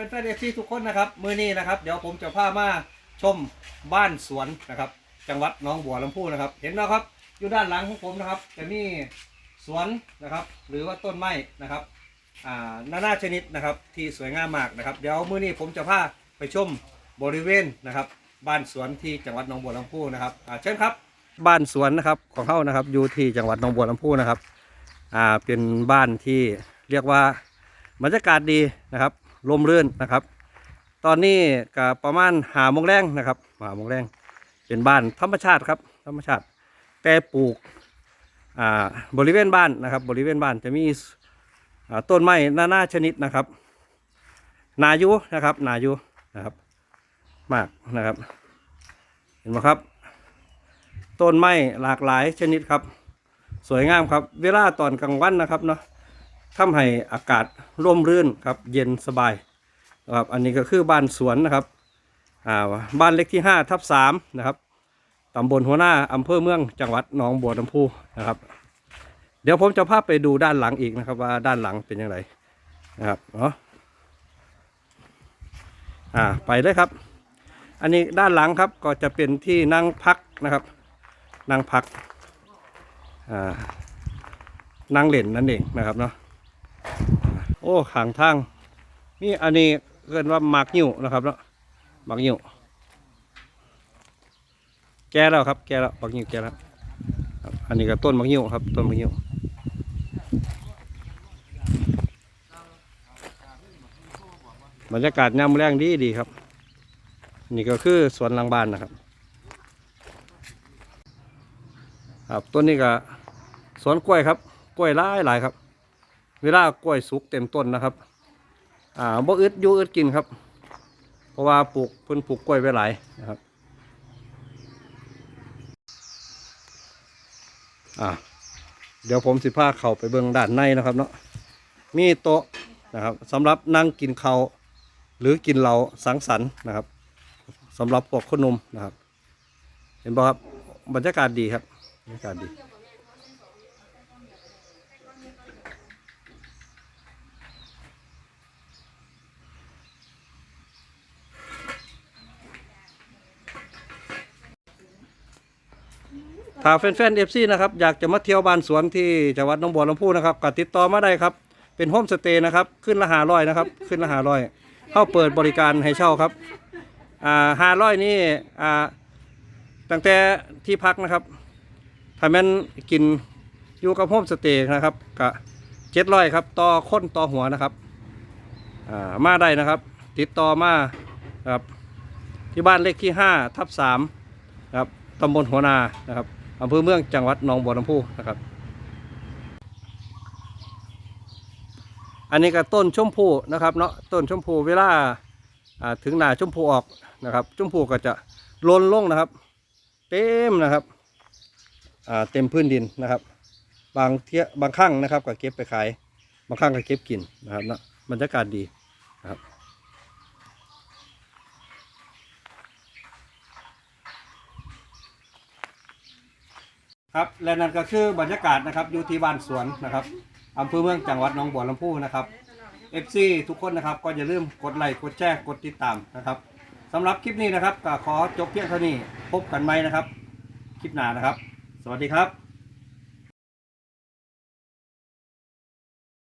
เป็นแฟนเอฟซีทุกคนนะครับ มือนี้นะครับ เดี๋ยวผมจะพามาชมบ้านสวนนะครับ จังหวัดหน้องบัวลำพูนะครับ เห็นแล้วครับ อยู่ด้านหลังของผมนะครับ จะมีสวนนะครับ หรือว่าต้นไม้นะครับอ่านานาชนิดนะครับ ที่สวยงามมากนะครับ เดี๋ยวมือนี้ผมจะพาไปชมบริเวณนะครับ บ้านสวนที่จังหวัดหนองบัวลำพูนะครับอ่าเชิญครับ บ้านสวนนะครับของเขานะครับ อยู่ที่จังหวัดหนองบัวลำพูนะครับอ่าเป็นบ้านที่เรียกว่าบรรยากาศดีนะครับ ลมเรื่นนะครับ ตอนนี้ก็ประมาณหาโมงแรงนะครับหาโมงแรงเป็นบ้านธรรมชาติครับธรรมชาติ แต่ปลูกอ่าบริเวณบ้านนะครับ บริเวณบ้านจะมีอ่าต้นไม้นานาชนิดนะครับ นายุนะครับ นายุนะครับ มากนะครับ เห็นไหมครับ ต้นไม้หลากหลายชนิดครับ สวยงามครับ เวลาตอนกลางวันนะครับเนาะ ทำให้อากาศร่มรื่นครับเย็นสบายนะครับอันนี้ก็คือบ้านสวนนะครับอ่าบ้านเล็กที่5ทับ3นะครับตำบลหัวหน้าอำเภอเมืองจังหวัดหนองบัวลำพูนะครับ เดี๋ยวผมจะพาไปดูด้านหลังอีกนะครับ ว่าด้านหลังเป็นย่างไรนะครับเนาะอ่าไปเลยครับ อันนี้ด้านหลังครับก็จะเป็นที่นั่งพักนะครับ นั่งพักอ่านั่งเล่นนั่นเองนะครับเนาะ อ้ขางทางนี่อันนี้เกินว่าหมากยิ้วนะครับเนาะหมากยิ้วแก่แล้วครับ แก่แล้วหมากยิ้วแก่แล้วอันนี้ก็ต้นหมากยิ้วครับ ต้นหมากยิ้วบรรยากาศยามแรงดีดีครับ นี่ก็คือสวนหลังบ้านนะครับครับต้นนี้ก็สวนกล้วยครับ กล้วยหลายหลายครับ เวลากล้วยสุกเต็มต้นนะครับ อ่าบ่อึดอยู่อึดกินครับ เพราะว่าปลูกเพิ่นปลูกกล้วยไว้หลายนะครับ อ่าเดี๋ยวผมสิพาเข้าไปเบิ่งด้านในนะครับเนาะ มีโต๊ะนะครับสำหรับนั่งกินเขาหรือกินเหล้าสังสรรค์นะครับสำหรับพวกคนนมนะครับ เห็นป่ะครับบรรยากาศดีครับบรรยากาศดี ถ้าแฟนๆเอฟซีนะครับอยากจะมาเที่ยวบ้านสวนที่จังหวัดหนองบัวลำพูนะครับก็ติดต่อมาได้ครับ เป็นโฮมสเตย์นะครับ ขึ้นละหาร้อยนะครับ ขึ้นละหาร้อยเข้าเปิดบริการให้เช่าครับอ่าหาร้อยนี่อ่าตั้งแต่ที่พักนะครับถ้าแม่นกินอยู่กับโฮมสเตย์นะครับกะเจ็ดร้อยครับต่อคนต่อหัวนะครับอ่ามาได้นะครับ ติดต่อมาครับที่บ้านเลขที่ห้าทับสามครับตำบลหัวนานะครับ อำเภอเมืองจังหวัดหนองบัวลำพูนะครับ อันนี้ก็ต้นชมพูนะครับเนาะต้นชมพูเวลาถึงหนาชมพูออกนะครับชมพูก็จะโลนลงนะครับ เต็มนะครับเต็มพื้นดินนะครับ บางเทียบางครั้งนะครับก็เก็บไปขาย บางครั้งก็เก็บกินนะครับเนาะบรรยากาศดีนะครับ ครับและนั่นก็คือบรรยากาศนะครับอยู่ที่บ้านสวนนะครับอำเภอเมืองจังหวัดหนองบัวลำพูนะครับ FC ทุกคนนะครับก็อย่าลืมกดไลค์กดแชร์กดติดตามนะครับสำหรับคลิปนี้นะครับก็ขอจบเพียงเท่านี้พบกันไหมนะครับ คลิปหน้านะครับ สวัสดีครับ